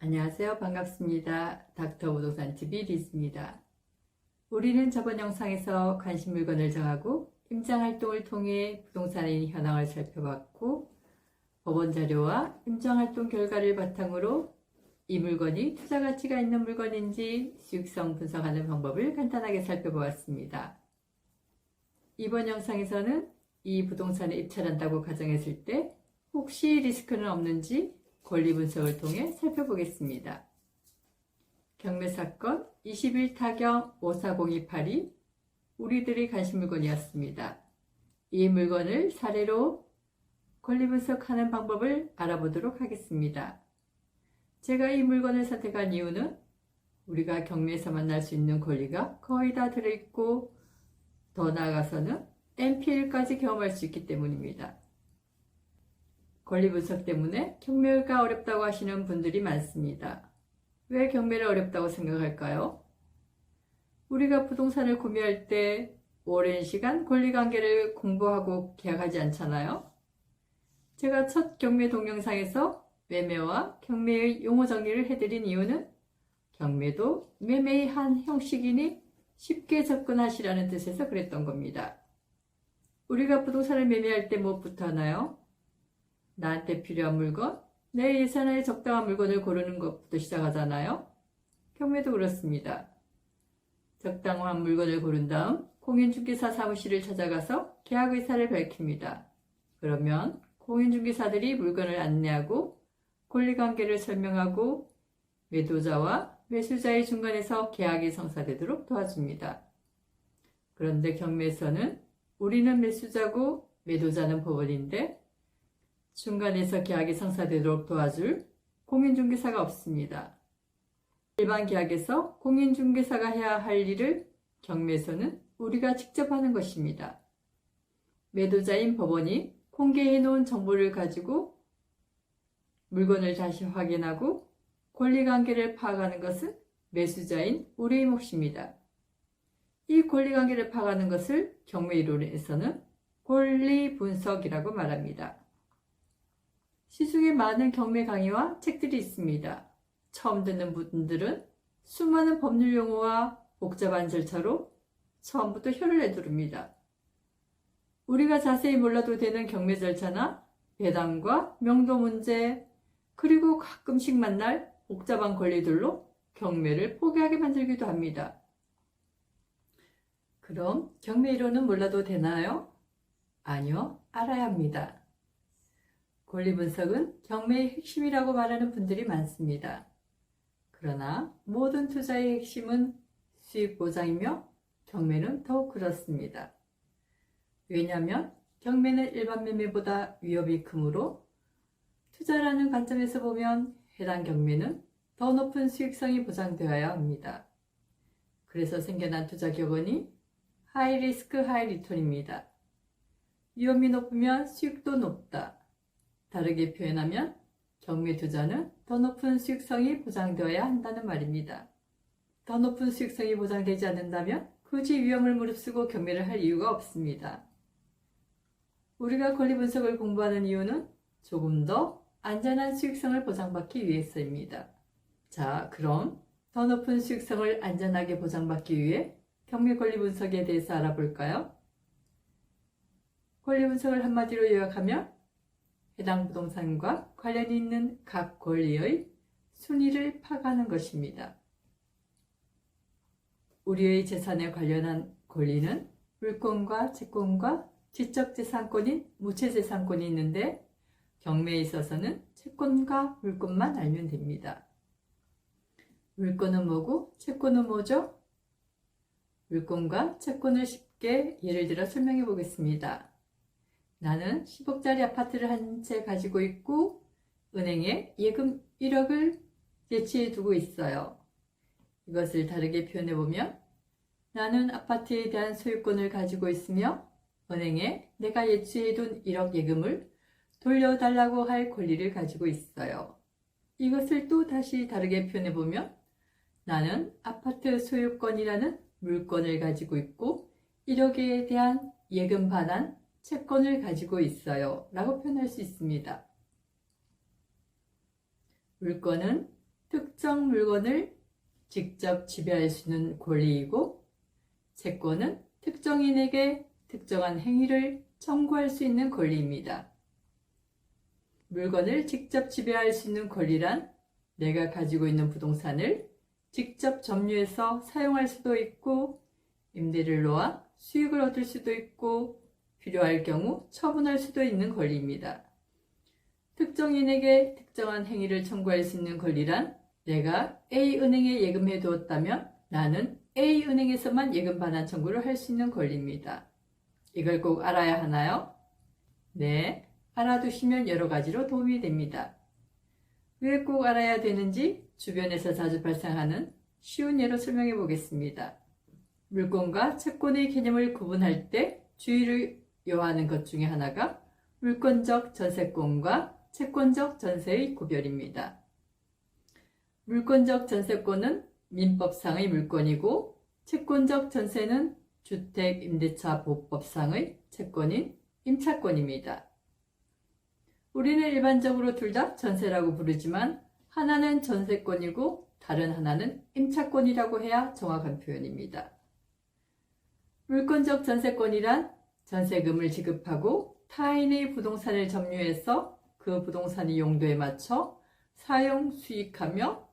안녕하세요. 반갑습니다. 닥터 부동산 TV 리즈입니다. 우리는 저번 영상에서 관심 물건을 정하고 임장 활동을 통해 부동산의 현황을 살펴봤고 법원 자료와 임장 활동 결과를 바탕으로 이 물건이 투자 가치가 있는 물건인지 수익성 분석하는 방법을 간단하게 살펴보았습니다. 이번 영상에서는 이 부동산에 입찰한다고 가정했을 때 혹시 리스크는 없는지 권리 분석을 통해 살펴보겠습니다. 경매 사건 21타경 54028이 우리들의 관심 물건이었습니다. 이 물건을 사례로 권리 분석하는 방법을 알아보도록 하겠습니다. 제가 이 물건을 선택한 이유는 우리가 경매에서 만날 수 있는 권리가 거의 다 들어있고 더 나아가서는 NPL까지 경험할 수 있기 때문입니다. 권리 분석 때문에 경매가 어렵다고 하시는 분들이 많습니다. 왜 경매를 어렵다고 생각할까요? 우리가 부동산을 구매할 때 오랜 시간 권리 관계를 공부하고 계약하지 않잖아요? 제가 첫 경매 동영상에서 매매와 경매의 용어 정리를 해드린 이유는 경매도 매매의 한 형식이니 쉽게 접근하시라는 뜻에서 그랬던 겁니다. 우리가 부동산을 매매할 때 무엇부터 하나요? 나한테 필요한 물건, 내 예산에 적당한 물건을 고르는 것부터 시작하잖아요. 경매도 그렇습니다. 적당한 물건을 고른 다음 공인중개사 사무실을 찾아가서 계약 의사를 밝힙니다. 그러면 공인중개사들이 물건을 안내하고 권리관계를 설명하고 매도자와 매수자의 중간에서 계약이 성사되도록 도와줍니다. 그런데 경매에서는 우리는 매수자고 매도자는 법원인데 중간에서 계약이 성사되도록 도와줄 공인중개사가 없습니다. 일반 계약에서 공인중개사가 해야 할 일을 경매에서는 우리가 직접 하는 것입니다. 매도자인 법원이 공개해 놓은 정보를 가지고 물건을 다시 확인하고 권리관계를 파악하는 것은 매수자인 우리의 몫입니다. 이 권리관계를 파악하는 것을 경매이론에서는 권리분석이라고 말합니다. 시중에 많은 경매 강의와 책들이 있습니다. 처음 듣는 분들은 수많은 법률 용어와 복잡한 절차로 처음부터 혀를 내두릅니다. 우리가 자세히 몰라도 되는 경매 절차나 배당과 명도 문제, 그리고 가끔씩 만날 복잡한 권리들로 경매를 포기하게 만들기도 합니다. 그럼 경매 이론은 몰라도 되나요? 아니요, 알아야 합니다. 권리 분석은 경매의 핵심이라고 말하는 분들이 많습니다. 그러나 모든 투자의 핵심은 수익 보장이며 경매는 더욱 그렇습니다. 왜냐하면 경매는 일반 매매보다 위협이 크므로 투자라는 관점에서 보면 해당 경매는 더 높은 수익성이 보장되어야 합니다. 그래서 생겨난 투자 격언이 하이 리스크 하이 리턴입니다. 위험이 높으면 수익도 높다. 다르게 표현하면 경매 투자는 더 높은 수익성이 보장되어야 한다는 말입니다. 더 높은 수익성이 보장되지 않는다면 굳이 위험을 무릅쓰고 경매를 할 이유가 없습니다. 우리가 권리 분석을 공부하는 이유는 조금 더 안전한 수익성을 보장받기 위해서입니다. 자, 그럼 더 높은 수익성을 안전하게 보장받기 위해 경매 권리 분석에 대해서 알아볼까요? 권리 분석을 한마디로 요약하면 해당 부동산과 관련이 있는 각 권리의 순위를 파악하는 것입니다. 우리의 재산에 관련한 권리는 물권과 채권과 지적재산권인 무채재산권이 있는데 경매에 있어서는 채권과 물권만 알면 됩니다. 물권은 뭐고 채권은 뭐죠? 물권과 채권을 쉽게 예를 들어 설명해 보겠습니다. 나는 10억짜리 아파트를 한 채 가지고 있고 은행에 예금 1억을 예치해 두고 있어요. 이것을 다르게 표현해 보면 나는 아파트에 대한 소유권을 가지고 있으며 은행에 내가 예치해 둔 1억 예금을 돌려달라고 할 권리를 가지고 있어요. 이것을 또 다시 다르게 표현해 보면 나는 아파트 소유권이라는 물건을 가지고 있고 1억에 대한 예금 반환 채권을 가지고 있어요. 라고 표현할 수 있습니다. 물건은 특정 물건을 직접 지배할 수 있는 권리이고 채권은 특정인에게 특정한 행위를 청구할 수 있는 권리입니다. 물건을 직접 지배할 수 있는 권리란 내가 가지고 있는 부동산을 직접 점유해서 사용할 수도 있고 임대를 놓아 수익을 얻을 수도 있고 필요할 경우 처분할 수도 있는 권리입니다. 특정인에게 특정한 행위를 청구할 수 있는 권리란 내가 A은행에 예금해 두었다면 나는 A은행에서만 예금 반환 청구를 할 수 있는 권리입니다. 이걸 꼭 알아야 하나요? 네, 알아두시면 여러 가지로 도움이 됩니다. 왜 꼭 알아야 되는지 주변에서 자주 발생하는 쉬운 예로 설명해 보겠습니다. 물건과 채권의 개념을 구분할 때 주의를 요하는 것 중에 하나가 물권적 전세권과 채권적 전세의 구별입니다. 물권적 전세권은 민법상의 물건이고 채권적 전세는 주택 임대차 보법상의 채권인 임차권입니다. 우리는 일반적으로 둘 다 전세라고 부르지만 하나는 전세권이고 다른 하나는 임차권이라고 해야 정확한 표현입니다. 물권적 전세권이란 전세금을 지급하고 타인의 부동산을 점유해서 그 부동산의 용도에 맞춰 사용 수익하며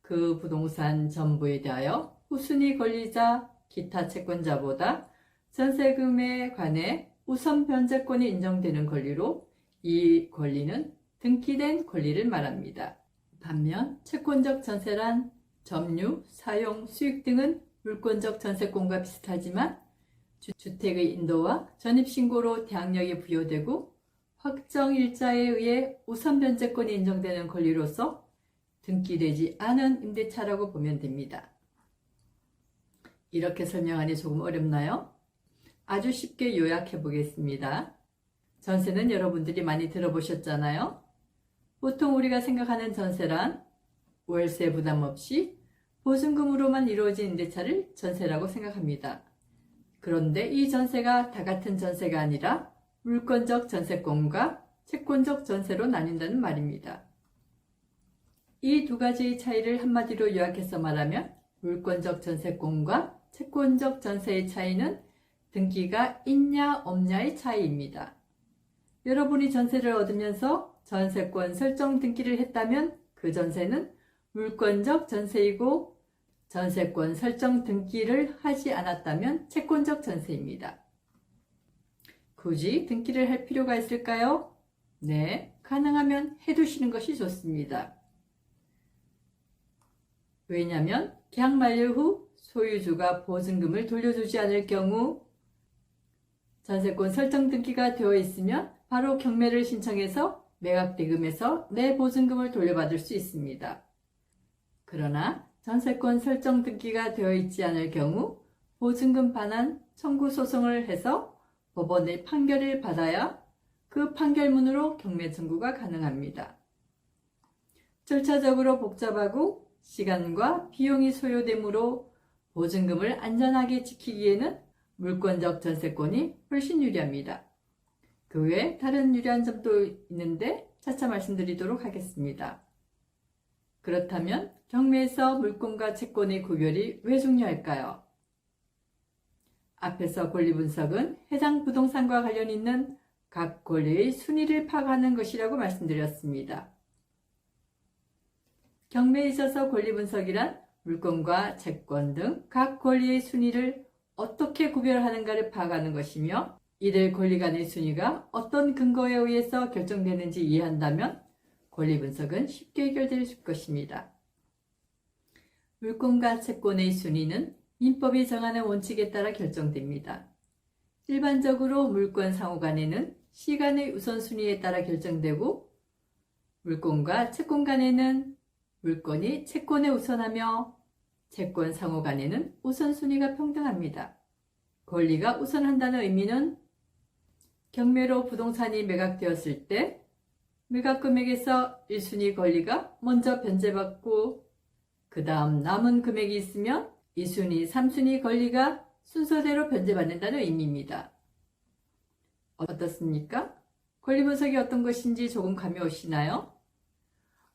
그 부동산 전부에 대하여 후순위 권리자 기타 채권자보다 전세금에 관해 우선 변제권이 인정되는 권리로 이 권리는 등기된 권리를 말합니다. 반면 채권적 전세란 점유, 사용, 수익 등은 물권적 전세권과 비슷하지만 주택의 인도와 전입신고로 대항력이 부여되고 확정 일자에 의해 우선 변제권이 인정되는 권리로서 등기되지 않은 임대차라고 보면 됩니다. 이렇게 설명하니 조금 어렵나요? 아주 쉽게 요약해 보겠습니다. 전세는 여러분들이 많이 들어보셨잖아요. 보통 우리가 생각하는 전세란 월세 부담 없이 보증금으로만 이루어진 임대차를 전세라고 생각합니다. 그런데 이 전세가 다 같은 전세가 아니라 물권적 전세권과 채권적 전세로 나뉜다는 말입니다. 이 두 가지의 차이를 한마디로 요약해서 말하면 물권적 전세권과 채권적 전세의 차이는 등기가 있냐 없냐의 차이입니다. 여러분이 전세를 얻으면서 전세권 설정 등기를 했다면 그 전세는 물권적 전세이고 전세권 설정 등기를 하지 않았다면 채권적 전세입니다. 굳이 등기를 할 필요가 있을까요? 네, 가능하면 해두시는 것이 좋습니다. 왜냐하면 계약 만료 후 소유주가 보증금을 돌려주지 않을 경우 전세권 설정 등기가 되어 있으면 바로 경매를 신청해서 매각 대금에서 내 보증금을 돌려받을 수 있습니다. 그러나 전세권 설정 등기가 되어 있지 않을 경우 보증금 반환 청구 소송을 해서 법원의 판결을 받아야 그 판결문으로 경매 청구가 가능합니다. 절차적으로 복잡하고 시간과 비용이 소요되므로 보증금을 안전하게 지키기에는 물권적 전세권이 훨씬 유리합니다. 그 외에 다른 유리한 점도 있는데 차차 말씀드리도록 하겠습니다. 그렇다면 경매에서 물권과 채권의 구별이 왜 중요할까요? 앞에서 권리 분석은 해당 부동산과 관련 있는 각 권리의 순위를 파악하는 것이라고 말씀드렸습니다. 경매에 있어서 권리 분석이란 물권과 채권 등 각 권리의 순위를 어떻게 구별하는가를 파악하는 것이며 이들 권리 간의 순위가 어떤 근거에 의해서 결정되는지 이해한다면 권리 분석은 쉽게 해결될 것입니다. 물권과 채권의 순위는 민법이 정하는 원칙에 따라 결정됩니다. 일반적으로 물권 상호 간에는 시간의 우선순위에 따라 결정되고 물권과 채권 간에는 물권이 채권에 우선하며 채권 상호 간에는 우선순위가 평등합니다. 권리가 우선한다는 의미는 경매로 부동산이 매각되었을 때 매각 금액에서 1순위 권리가 먼저 변제받고 그 다음 남은 금액이 있으면 2순위, 3순위 권리가 순서대로 변제받는다는 의미입니다. 어떻습니까? 권리 분석이 어떤 것인지 조금 감이 오시나요?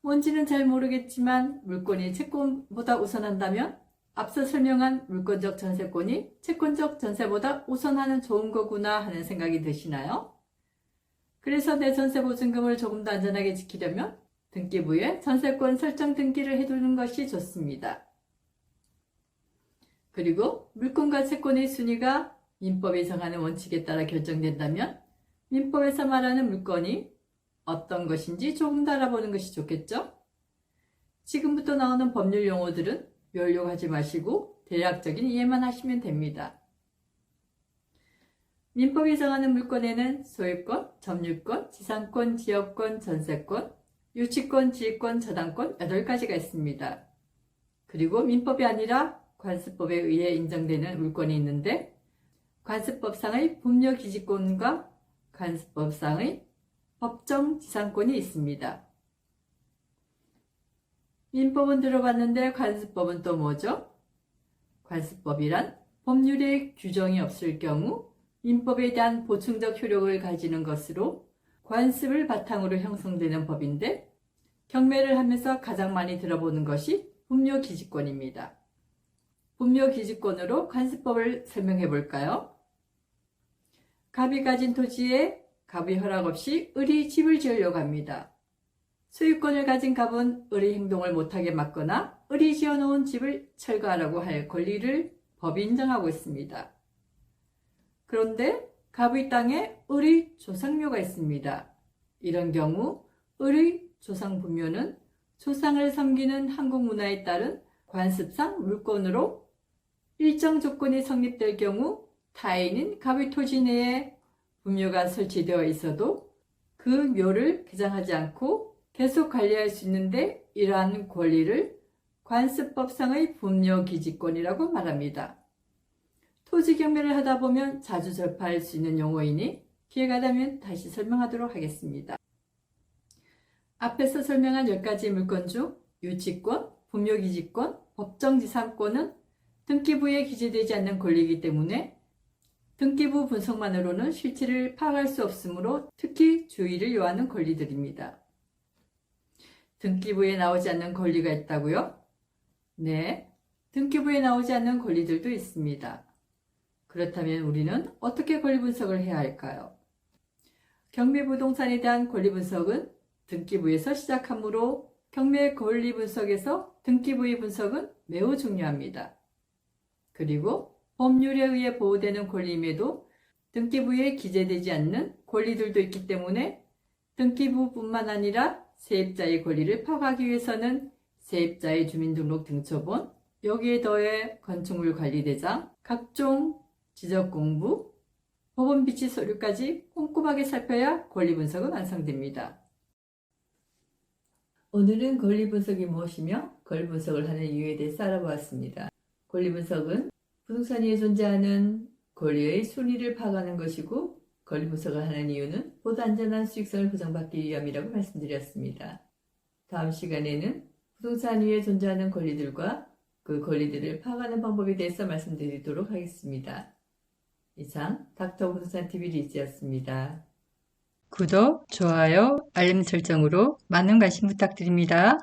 뭔지는 잘 모르겠지만 물건이 채권보다 우선한다면 앞서 설명한 물권적 전세권이 채권적 전세보다 우선하는 좋은 거구나 하는 생각이 드시나요? 그래서 내 전세 보증금을 조금 더 안전하게 지키려면 등기부에 전세권 설정 등기를 해두는 것이 좋습니다. 그리고 물권과 채권의 순위가 민법이 정하는 원칙에 따라 결정된다면 민법에서 말하는 물건이 어떤 것인지 조금 더 알아보는 것이 좋겠죠? 지금부터 나오는 법률 용어들은 멸욕하지 마시고 대략적인 이해만 하시면 됩니다. 민법이 정하는 물건에는 소유권, 점유권, 지상권, 지역권, 전세권, 유치권, 지휘권, 저당권 8가지가 있습니다. 그리고 민법이 아니라 관습법에 의해 인정되는 물건이 있는데 관습법상의 분묘기지권과 관습법상의 법정 지상권이 있습니다. 민법은 들어봤는데 관습법은 또 뭐죠? 관습법이란 법률에 규정이 없을 경우 민법에 대한 보충적 효력을 가지는 것으로 관습을 바탕으로 형성되는 법인데 경매를 하면서 가장 많이 들어보는 것이 분묘기지권입니다. 분묘기지권으로 관습법을 설명해 볼까요? 갑이 가진 토지에 갑의 허락 없이 을이 집을 지으려고 합니다. 소유권을 가진 갑은 을의 행동을 못하게 막거나 을이 지어놓은 집을 철거하라고 할 권리를 법이 인정하고 있습니다. 그런데 갑의 땅에 을의 조상묘가 있습니다. 이런 경우 을의 조상 분묘는 조상을 섬기는 한국 문화에 따른 관습상 물권으로 일정 조건이 성립될 경우 타인인 갑의 토지 내에 분묘가 설치되어 있어도 그 묘를 개장하지 않고 계속 관리할 수 있는데 이러한 권리를 관습법상의 분묘 기지권이라고 말합니다. 토지 경매를 하다 보면 자주 접할 수 있는 용어이니 기회가 되면 다시 설명하도록 하겠습니다. 앞에서 설명한 10가지 물건 중 유치권, 분묘기지권, 법정지상권은 등기부에 기재되지 않는 권리이기 때문에 등기부 분석만으로는 실체를 파악할 수 없으므로 특히 주의를 요하는 권리들입니다. 등기부에 나오지 않는 권리가 있다고요? 네, 등기부에 나오지 않는 권리들도 있습니다. 그렇다면 우리는 어떻게 권리 분석을 해야 할까요? 경매 부동산에 대한 권리 분석은 등기부에서 시작하므로 경매 권리 분석에서 등기부의 분석은 매우 중요합니다. 그리고 법률에 의해 보호되는 권리임에도 등기부에 기재되지 않는 권리들도 있기 때문에 등기부뿐만 아니라 세입자의 권리를 파악하기 위해서는 세입자의 주민등록 등초본, 여기에 더해 건축물 관리대장, 각종 지적 공부, 법원 비치 서류까지 꼼꼼하게 살펴야 권리 분석은 완성됩니다. 오늘은 권리 분석이 무엇이며 권리 분석을 하는 이유에 대해서 알아보았습니다. 권리 분석은 부동산 위에 존재하는 권리의 순위를 파악하는 것이고 권리 분석을 하는 이유는 보다 안전한 수익성을 보장받기 위함이라고 말씀드렸습니다. 다음 시간에는 부동산 위에 존재하는 권리들과 그 권리들을 파악하는 방법에 대해서 말씀드리도록 하겠습니다. 이상 닥터 부동산 TV 리지였습니다. 구독, 좋아요, 알림 설정으로 많은 관심 부탁드립니다.